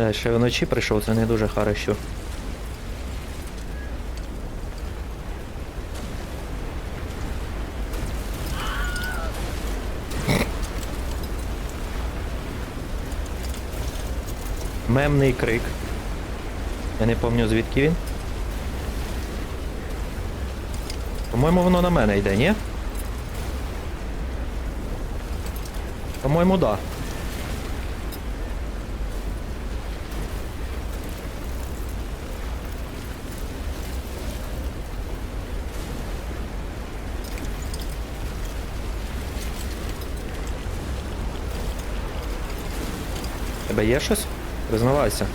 Е, Ще вночі прийшов, це не дуже хорошо. Мемний крик. Я не пам'ятаю звідки він. По-моєму, воно на мене йде, ні? По-моєму, да. Тебе є щось? Признавайся.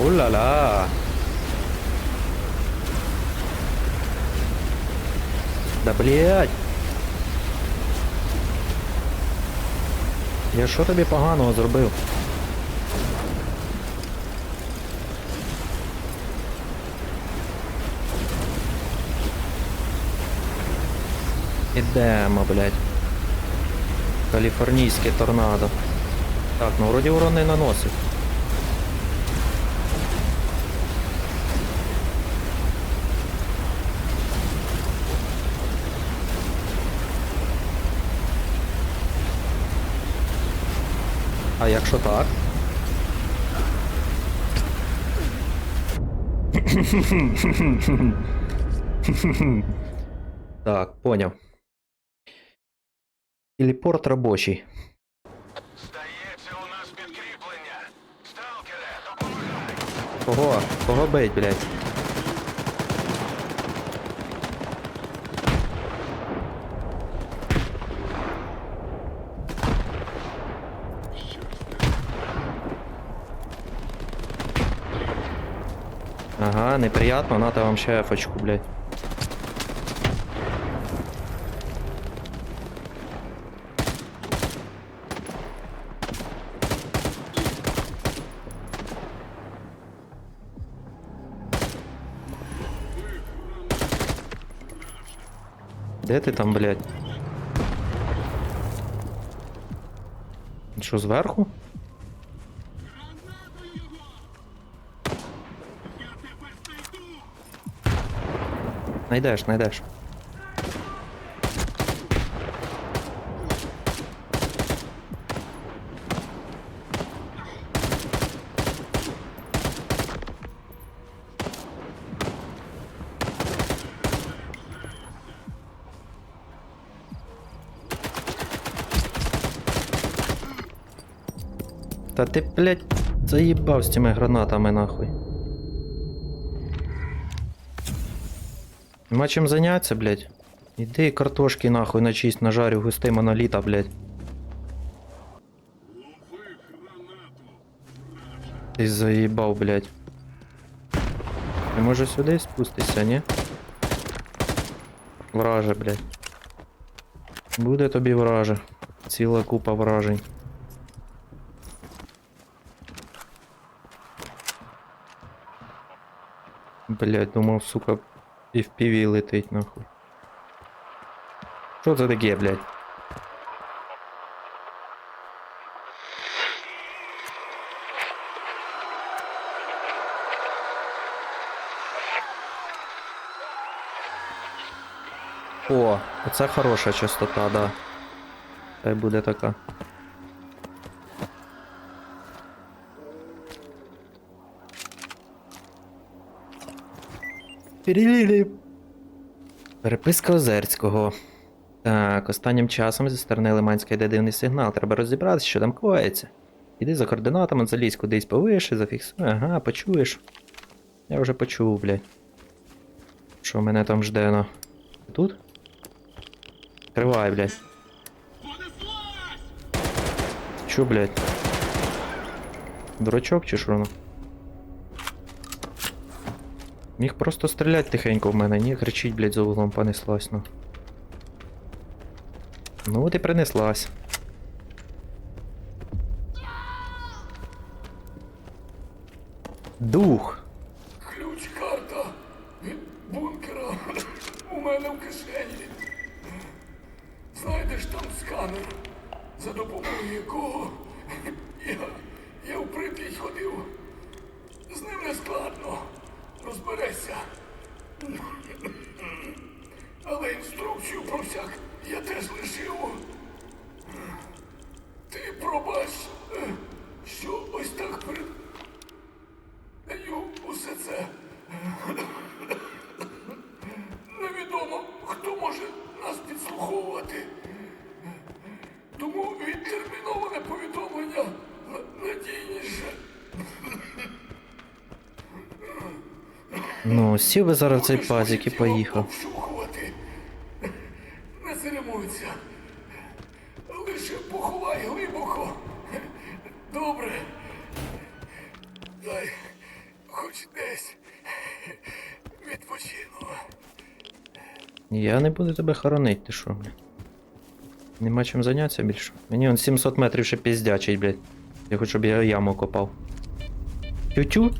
Уля-ля. Да блять. Я що тобі поганого зробив? Ідемо, блядь. Каліфорнійське торнадо. Так, ну вроді урон не наносить. А якщо так? Так, поняв. Телепорт робочий. Здається, у нас підкріплення. Сталкере, допомагай! Кого? Кого бить, блядь? Ага, неприятно, надо вам ще ефочку, блядь. Де ти там, блядь? Що, зверху? Найдеш, найдеш. Та ти, блядь, заїбав з цими гранатами нахуй. Нема чим заняться, блядь. Іди картошки нахуй начисть нажарю густий моноліта, блядь. Ти заїбав, блядь. Ти може сюди спустися, ні? Враже, блядь. Буде тобі враже. Ціла купа вражень. Блядь, думав, сука, і в піві летить нахуй. Що це таке, блядь? О, оце хороша частота, да. Хай буде така. Перевірив. Переписка Озерського. Так, останнім часом зі сторони Лиманська йде дивний сигнал. Треба розібратися, що там коїться. Іди за координатами, залізь кудись повише, зафіксуй. Ага, почуєш. Я вже почув, блядь. Що мене там жде, ну. Тут? Кривай, блядь. Чо, блядь? Дурачок чи що ну? Міг просто стріляти тихенько в мене, ні, кричить, блядь, за углом понеслась, ну. Ну, от і принеслась. Дух. Ключ карта від бункера у мене в кишені. Знайдеш там сканер, за допомогою якого я, я в Прип'ять ходив. З ним не складно. Розберешся. Але інструкцію про всяк я теж лишив. Ти пробач, що ось так при Даю усе це. Ну, сів би зараз в цей пазик і поїхав. Не церемуйся. Лише поховай глибоко. Добре. Дай хоч десь відпочину. Я не буду тебе хоронити, ти що, блядь? Нема чим зайнятися більше. Мені он 700 метрів ще піздячить, блядь. Я хочу, щоб я яму копав. Тю-тю.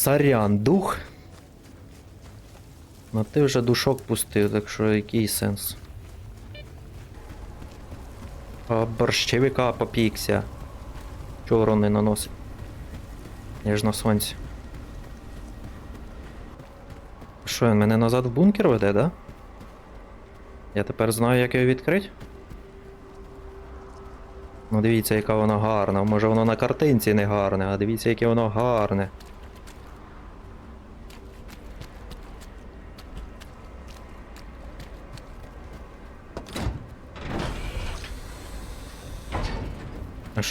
Сорян, дух. Ну ти вже душок пустив, так що який сенс? А борщевика попікся. Чого урон не наносить? Я ж на сонці. Що, він мене назад в бункер веде, да? Я тепер знаю, як його відкрити? Ну дивіться, яка воно гарна. Може воно на картинці не гарне, а дивіться, яке воно гарне.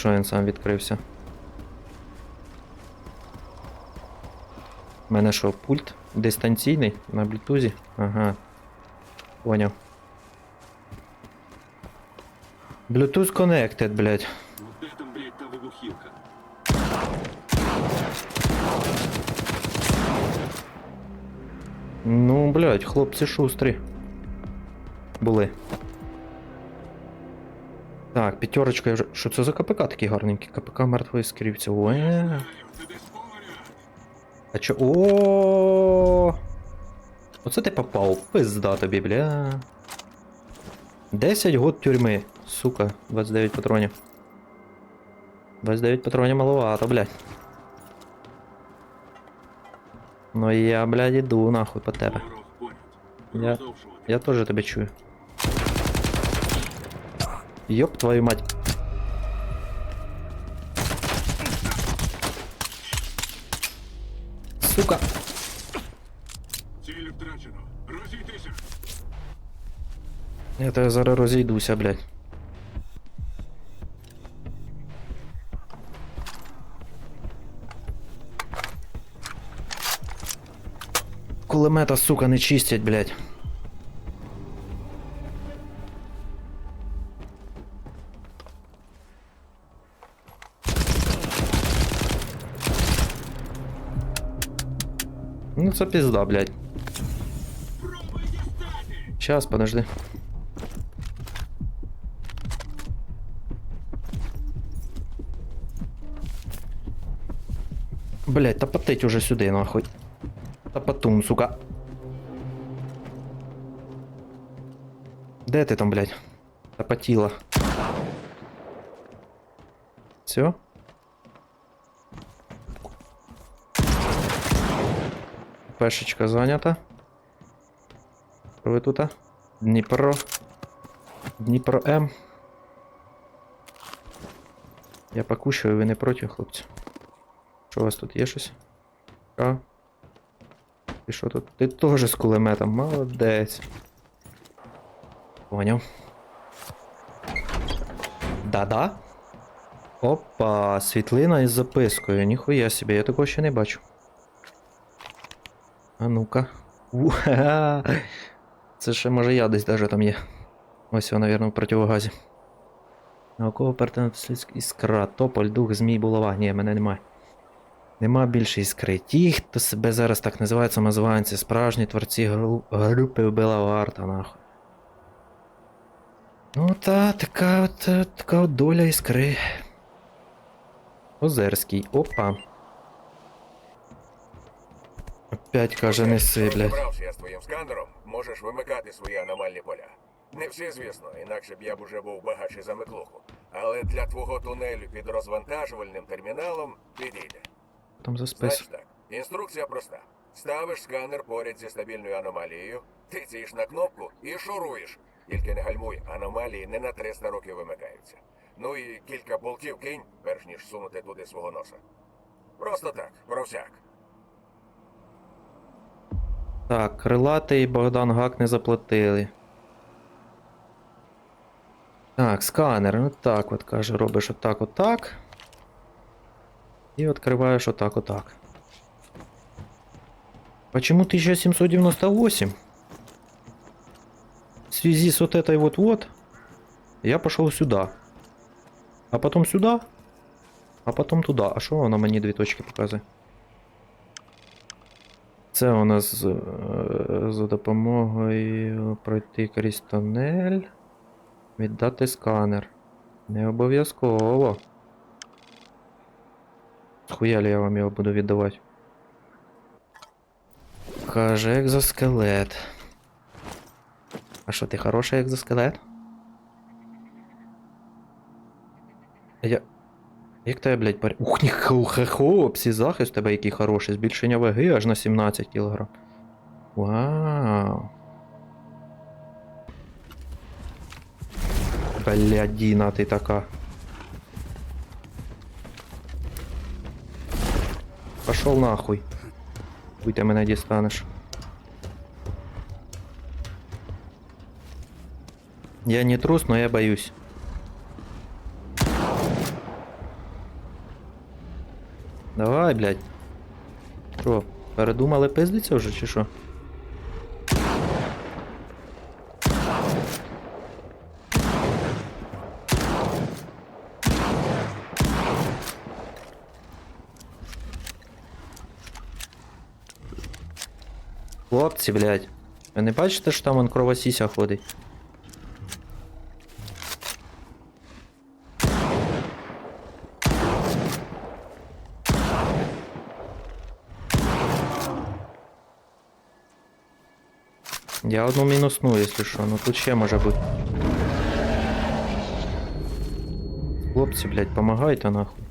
Що він сам відкрився? У мене що, пульт дистанційний на блютузі? Ага. Поняв. Bluetooth connected, блядь. Де там, блядь, та вибухівка? Ну, блядь, хлопці шустрі. Були. Так, п'ятерочка я вже. Що це за КПК такі гарненькі? КПК мертвої скрівця. Ой. А чо. О. Оце ти попав. Пизда тобі, бля. 10 год тюрми. Сука, 29 патронів. 29 патронів маловато, блядь. Ну я, блядь, іду нахуй по тебе. Я- Я тоже тебе чую. Ёб твою мать. Сука. Ціль втрачено. Розійтися. Я тебе зараз розійдуся, блядь. Кулемета, сука, не чистять, блядь. Ну це пизда, блядь. Пробуй дістати! Сейчас, подожди. Блять, топотить уже сюди, нахуй. Топотун, сука. Де ти там, блять? Топотіла. Все? Пешечка зайнята. Ви тут? Дніпро. Дніпро М. Я покушаю, ви не проти, хлопці. Що у вас тут є щось? А? Ти що тут? Ти теж з кулеметом, молодець. Поняв. Да-да? Опа, світлина із запискою. Ніхуя собі, я такого ще не бачу. А ну-ка. Це ще може я десь даже там є. Ось його, навірно, в противогазі. Науково перетинати іскра, тополь, дух, змій, булава. Ні, мене немає. Нема більше іскри. Ті, хто себе зараз так називає самозванці, справжні творці гру- групи вбила варта, нахуй. Ну та, така от, е, така от доля іскри. Озерський. Опа. Опять каже, неси, блядь. Розібрався я з твоїм сканером, можеш вимикати свої аномальні поля. Не всі, звісно, інакше б я б уже був багатший за Миклуху. Але для твого тунелю під розвантажувальним терміналом підійде. Там за спис. Значить так, інструкція проста. Ставиш сканер поряд зі стабільною аномалією, тицяєш на кнопку і шуруєш. Тільки не гальмуй, аномалії не на 300 років вимикаються. Ну і кілька болтів кинь, перш ніж сунути туди свого носа. Просто так, про всяк. Так, крилатий Богдан Гак не заплатили. Так, сканер. Ну так, от каже, робиш отак, отак. І відкриваєш отак, отак. Почему 1798? В связи с вот этой вот-вот, я пошел сюда. А потом сюда. А потом туда. А що воно мені дві точки показує? Це у нас е, за допомогою пройти крізь тунель. Віддати сканер. Не обов'язково. Схуя ли я вам його буду віддавати? Каже, екзоскелет. А що, ти хороший екзоскелет? Я. Як тебе, блядь, пар... Ух, ніхуха, хопсі, захист у тебе який хороший. Збільшення ваги аж на 17 кг. Вау. Блядіна ти така. Пошел нахуй. Хуй ти мене дістанеш. Я не трус, но я боюсь. Давай, блядь. Що, передумали пиздиться вже чи що? Хлопці, блядь. Ви не бачите, що там он кровосіся ходить? Я одну мінусну, якщо що, ну тут ще може бути. Хлопці, блядь, помагайте нахуй.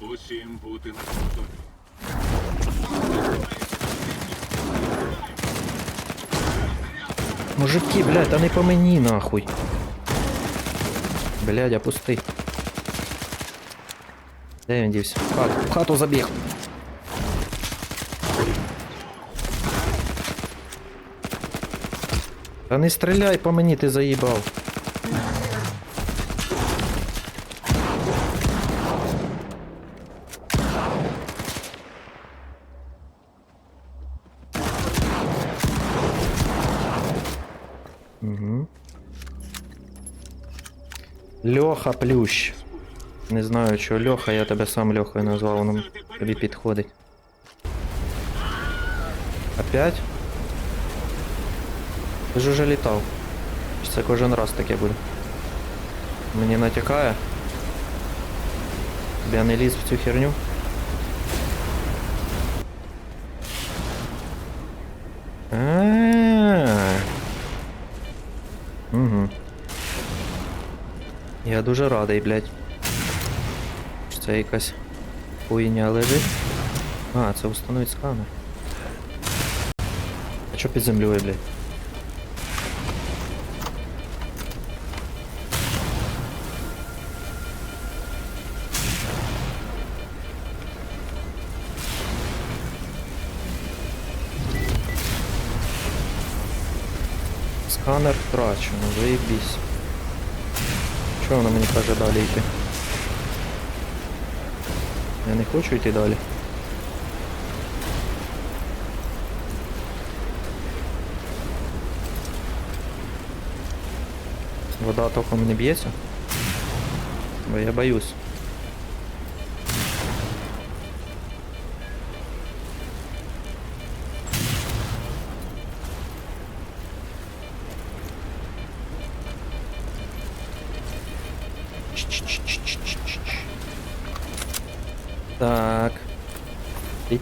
Усім бути на готові. Мужики, блядь, та не по мені нахуй. Блядь, опусти. Де він дівся? В хату, в хату забіг. Та не стріляй по мені, ти заїбав. Угу. Льоха Плющ. Не знаю, що Льоха, я тебе сам Льохою назвав, воно тобі підходить. Опять? Ти ж уже літав. Це кожен раз таке буде. Мені натякає. Я не ліз в цю херню. А. Угу. Я дуже радий, блядь. Що це якась хуйня лежить. А, це установить сканер. А що під землею, блядь? Сканер втрачено, заєбісь. Що воно мені каже далі йти? Я не хочу йти далі. Вода током не б'ється? Бо я боюсь.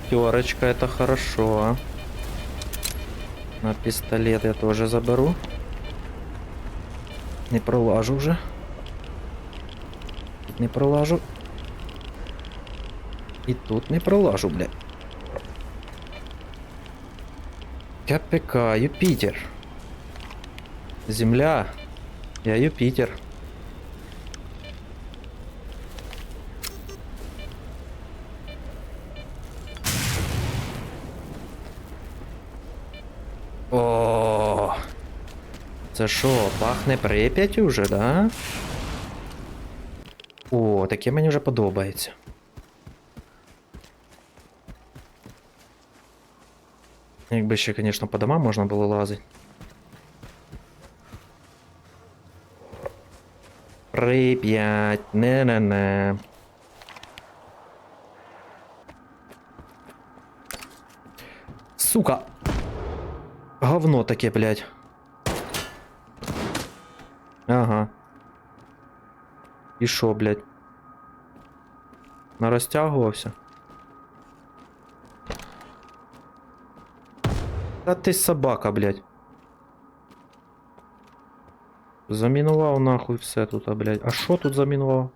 Пятерочка, это хорошо. На пистолет я тоже заберу. Не пролажу вже. Тут не пролажу. І тут не пролажу, блядь. КПК, Юпитер. Земля. Я Юпитер. О. Це що, пахне Прип'ять уже, да? О, таке мені вже подобається. Якби ще, звісно, по домам можна було лазити. Прип'ять, не-не-не. Сука! Говно таке, блядь. Ага. І що, блядь? Нарозтягувався? Та ти собака, блядь. Замінував нахуй все тут, блядь. А що тут замінував?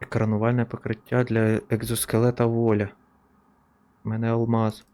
Екранувальне покриття для екзоскелета воля. У мене алмаз.